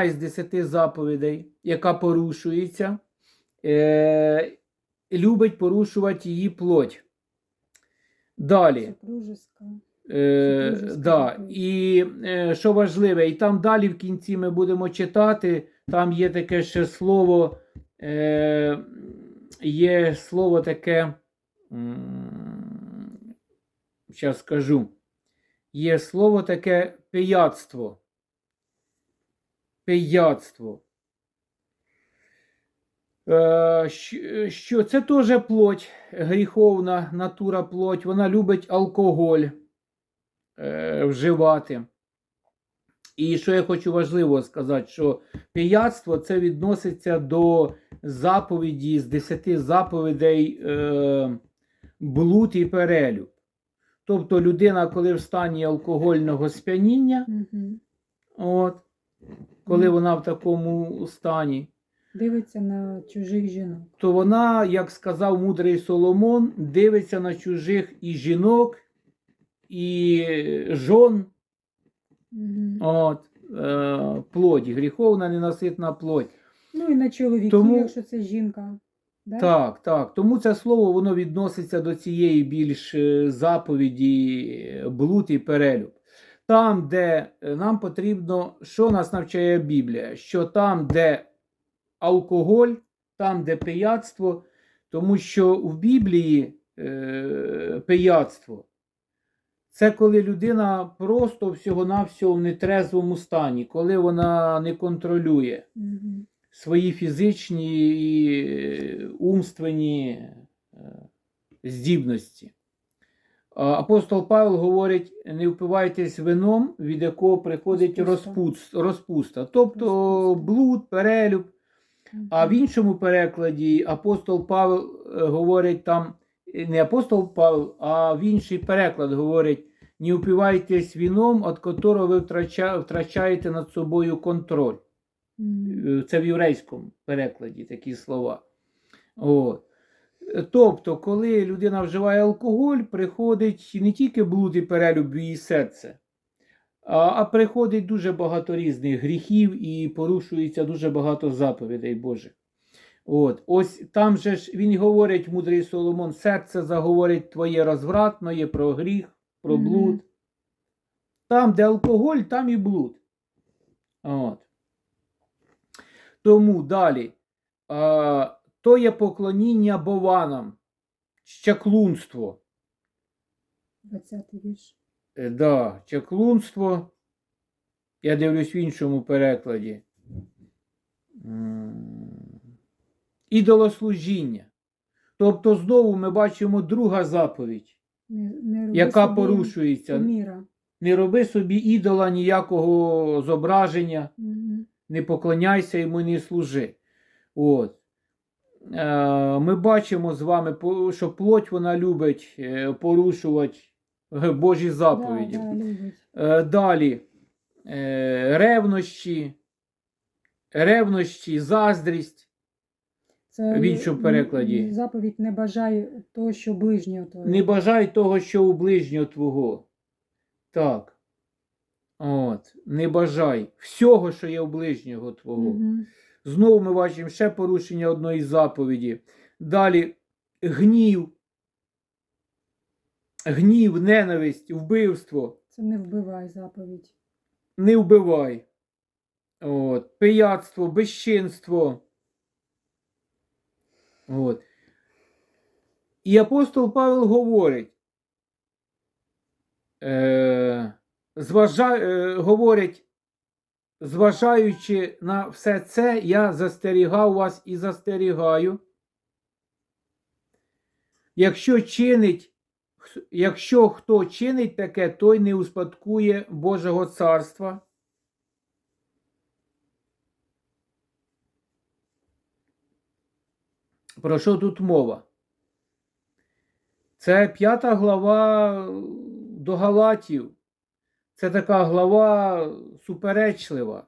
із десяти заповідей, яка порушується, е, любить порушувати її плоть. Далі. Е, да. І е, що важливе, і там далі в кінці ми будемо читати, там є таке ще слово, е, є слово таке, зараз скажу, є слово таке пияцтво. Пияцтво. Е, що- це теж плоть, гріховна натура плоть, вона любить алкоголь е, вживати. І що я хочу важливо сказати, що пияцтво це відноситься до заповіді з 10 заповідей е, блуд і перелюб. Тобто людина, коли в стані алкогольного сп'яніння, Угу. от, коли вона в такому стані, Дивиться на чужих жінок. то вона, як сказав мудрий Соломон, дивиться на чужих і жінок, і жон, Угу. от, е, плоть, гріховна ненаситна плоть. Ну і на чоловіків, Тому- якщо це жінка. Да? Так, так. Тому це слово воно відноситься до цієї більш е, заповіді блуд і перелюб. Там, де е, нам потрібно, що нас навчає Біблія? Що там, де алкоголь, там, де пияцтво, тому що в Біблії е, пияцтво це коли людина просто всього-навсього в нетрезвому стані, коли вона не контролює свої фізичні і умственні е, здібності. Апостол Павел говорить: не впивайтесь вином, від якого приходить Розпуста. розпуста, тобто блуд, перелюб. А в іншому перекладі апостол Павел е, говорить там, е, не апостол Павел, а в інший переклад говорить: не упивайтесь віном, від котрого ви втрачаєте над собою контроль. Е, Це в єврейському перекладі такі слова. От. Тобто, коли людина вживає алкоголь, приходить не тільки блуд і перелюб її серце, а, приходить дуже багато різних гріхів і порушується дуже багато заповідей Божих. От. Ось там же ж він говорить, мудрий Соломон, серце заговорить твоє розвратно, є про гріх, про блуд. Там, де алкоголь, там і блуд. От. Тому далі. А, то є поклоніння бованам, чаклунство. 20-й вірш. Е, Да, чаклунство. Я дивлюсь в іншому перекладі. М, Ідолослужіння. Тобто, знову ми бачимо друга заповідь, Не, не роби яка собі порушується. Міра. Не роби собі ідола ніякого зображення. Угу. не поклоняйся йому, не служи. От. Е, Ми бачимо з вами, що плоть вона любить е, порушувати е, Божі заповіді. Да, да. Далі ревнощі, ревнощі, заздрість. Це В іншому перекладі. Заповідь не бажай того, що ближнього твого. Не бажай того, що у ближнього твого. Так. От. Не бажай всього, що є у ближнього твого. Мгм. Знову ми бачимо ще порушення одної заповіді. Далі гнів, гнів, ненависть, вбивство. Це не вбивай заповідь. Не вбивай. От. Пияцтво, безчинство. От. І апостол Павел говорить, е, зважа, е, говорить, зважаючи на все це, я застерігав вас і застерігаю. Якщо чинить, якщо хто чинить таке, той не успадкує Божого царства. Про що тут мова? Це п'ята глава до Галатів. Це така глава суперечлива,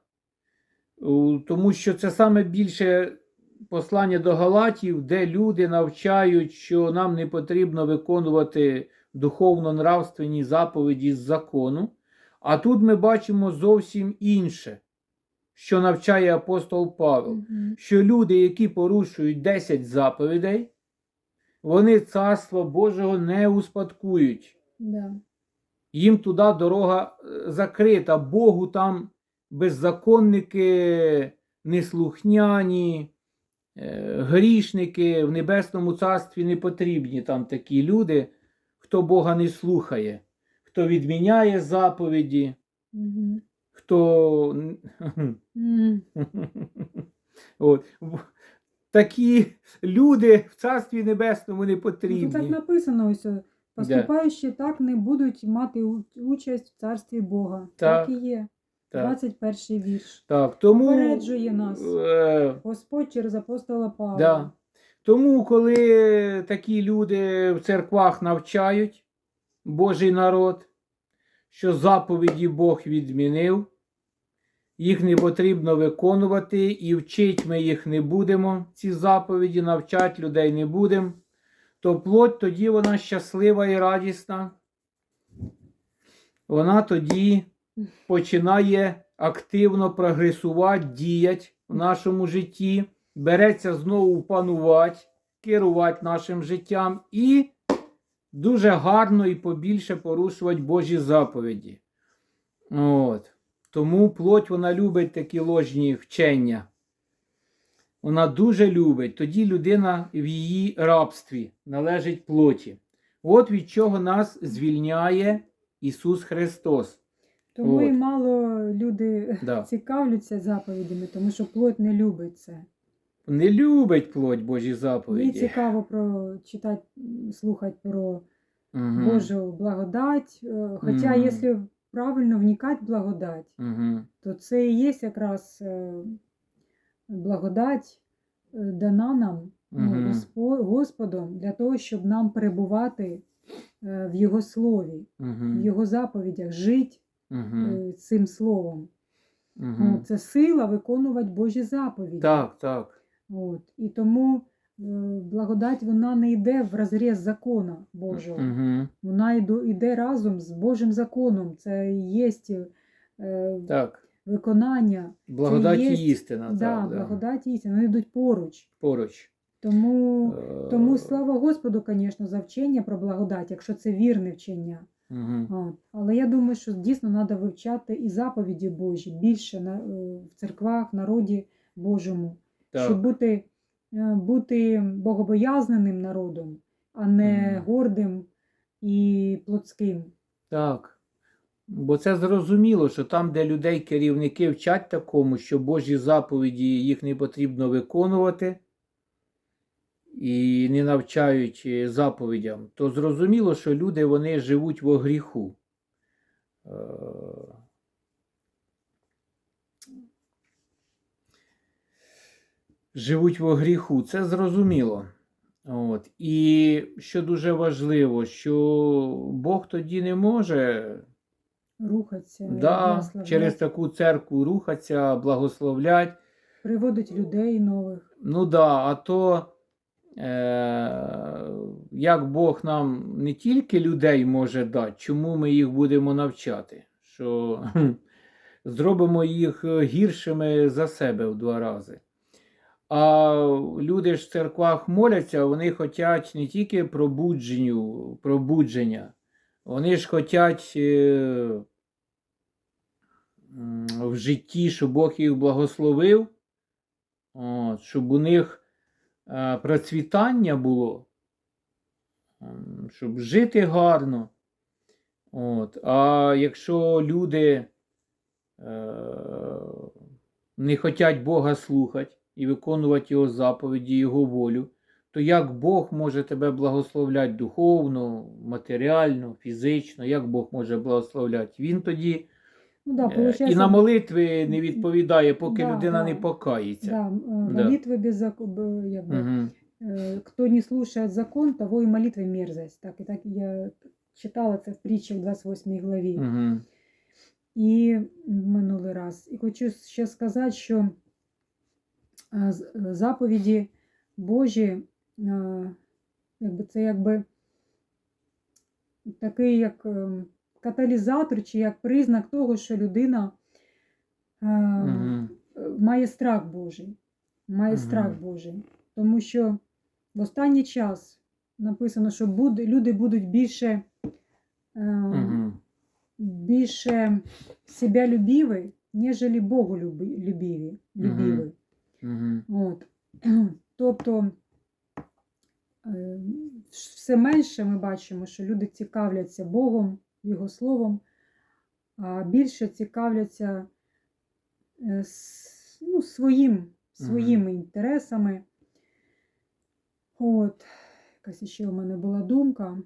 тому що це саме більше послання до Галатів, де люди навчають, що нам не потрібно виконувати духовно-нравственні заповіді з закону. А тут ми бачимо зовсім інше. що навчає апостол Павел, Мгм. що люди, які порушують 10 заповідей, вони царство Божого не успадкують. Да. Їм туди дорога е, закрита, Богу там беззаконники, неслухняні, е, грішники в небесному царстві не потрібні там такі люди, хто Бога не слухає, хто відміняє заповіді, Мгм. хто. М. От. Такі люди в царстві небесному не Ну, так написано ось. О, Поступаючі так не будуть мати участь в царстві Бога. Так. Так і є. Так, 21 вірш. так. Тому, Попереджує нас. е, Господь через апостола Павла. Да. Тому, коли такі люди в церквах навчають Божий народ, що заповіді Бог відмінив, їх не потрібно виконувати, і вчить ми їх не будемо, ці заповіді, навчати людей не будемо, то плоть тоді вона щаслива і радісна. Вона тоді починає активно прогресувати, діяти в нашому житті, береться знову панувати, керувати нашим життям і дуже гарно і побільше порушувати Божі заповіді. От. Тому плоть вона любить такі ложні вчення. Вона дуже любить. Тоді людина в її рабстві належить плоті. От від чого нас звільняє Ісус Христос. Тому і мало люди Да. цікавляться заповідями, тому що плоть не любить це. Не любить плоть Божі Їй заповіді. цікаво про читати, слухати про Угу. Божу благодать. е, Хоча, Мгм. якщо правильно вникати в благодать, Угу. то це і є якраз е, благодать е, дана нам. Госпо- Господом для того, щоб нам перебувати е, в Його слові, в Угу. Його заповідях, жити Угу. е, цим словом. Угу. Це сила виконувати Божі заповіді. Так, так. От. І тому благодать вона не йде в розріз закона Божого. Угу. Вона йде разом з Божим законом. Це є Так. Виконання. Благодать є- істина. да, так, да. істина. Вони йдуть поруч. Поруч. Тому, Е, тому слава Господу, звісно, за вчення про благодать, якщо це вірне вчення. Мгм. От. Але я думаю, що дійсно треба вивчати і заповіді Божі більше на, е, в церквах, в народі Божому, щоб бути, е, бути богобоязненим народом, а не Мгм. гордим і плотським. Так. Бо це зрозуміло, що там, де людей керівники вчать такому, що Божі заповіді їх не потрібно виконувати і не навчають е, заповідям, то зрозуміло, що люди вони живуть во гріху. Е, Живуть во гріху, це зрозуміло. От. І що дуже важливо, що Бог тоді не може Рухатися, да, через таку церкву рухатися, благословлять. приводить людей нових. Ну да, а то е, як Бог нам не тільки людей може дати, чому ми їх будемо навчати? Що зробимо їх е, гіршими за себе в два рази. А люди ж в церквах моляться, вони хочуть не тільки пробудженню, пробудження, вони ж хочуть е, в житті, щоб Бог їх благословив, щоб у них е, процвітання було, щоб жити гарно. От. А якщо люди е, не хочуть Бога слухати і виконувати Його заповіді, Його волю, то як Бог може тебе благословляти духовно, матеріально, фізично, як Бог може благословляти? Він тоді Ну, да, е, і на молитви не відповідає, поки Да, людина да. не покається. да, Да. молитви без Угу. Кто не слушает закон, того и молитва мерзость. Так и так я читала це в притчі в 28 главі. Угу. І минулий раз. І хочу ще сказати, що е, е, заповіді Божі, е, якби це якби такий як е, каталізатор чи як признак того, що людина е, Угу. е, має страх Божий. Має Мгм. страх Божий. Тому що в останній час написано, що буде, люди будуть більше, е, Угу. більше себе любиві, ніж Богу любиві. любиві. Угу. От. Тобто е, все менше ми бачимо, що люди цікавляться Богом, Його Словом, а більше цікавляться е, ну, своїм, своїми інтересами. От. Якась ще у мене була думка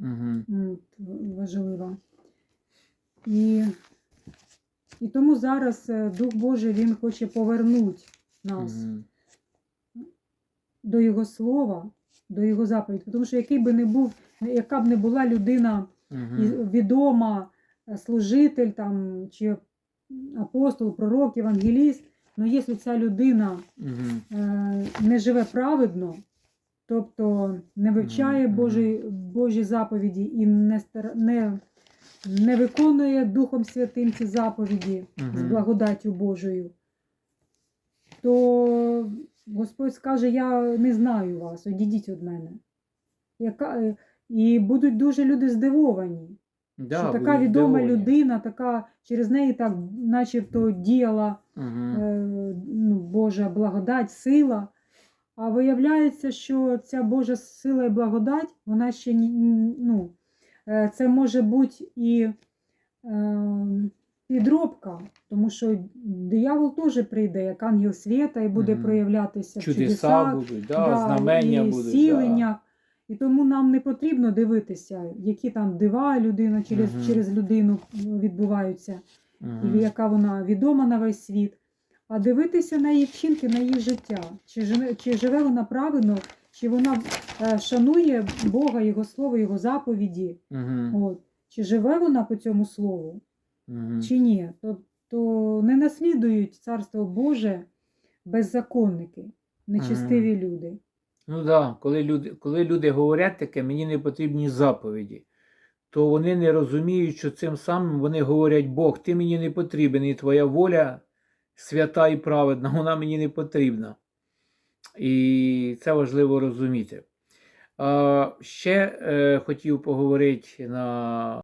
м, важлива. І, і тому зараз е, Дух Божий Він хоче повернути нас до Його слова, до Його заповіді. Тому що який би не був, яка б не була людина і відома, е, служитель там, чи апостол, пророк, евангеліст, але якщо ця людина Угу. е, не живе праведно, тобто не вивчає Мгм, Божі, Божі заповіді і не, не, не виконує Духом Святим ці заповіді з благодаттю Божою, то Господь скаже: Я не знаю вас, одійдіть від мене. Яка, е, і будуть дуже люди здивовані, Да, що така відома здивовані. людина, така через неї так начебто діяла Мгм. е, ну, Божа благодать, сила. А виявляється, що ця Божа сила і благодать, вона ще ну, е, це може бути і е, підробка, тому що диявол теж прийде як ангел світа і буде Мгм. проявлятися в Чудеса чудесах, будуть, да, да, знамення і будуть. зціленнях. І тому нам не потрібно дивитися, які там дива людина через, Мгм. через людину відбуваються Да. і Мгм. яка вона відома на весь світ, а дивитися на її вчинки, на її життя. Чи живе, чи живе вона правильно, чи вона е, шанує Бога, Його слово, Його заповіді, Мгм. от, чи живе вона по цьому слову, Мгм. чи ні. Тобто не наслідують Царство Боже беззаконники, нечистиві люди. Ну да, коли люди, коли люди говорять таке, мені не потрібні заповіді, то вони не розуміють, що цим самим вони говорять Бог, ти мені не потрібен, і твоя воля свята і праведна, вона мені не потрібна. І це важливо розуміти. А, ще е, хотів поговорити на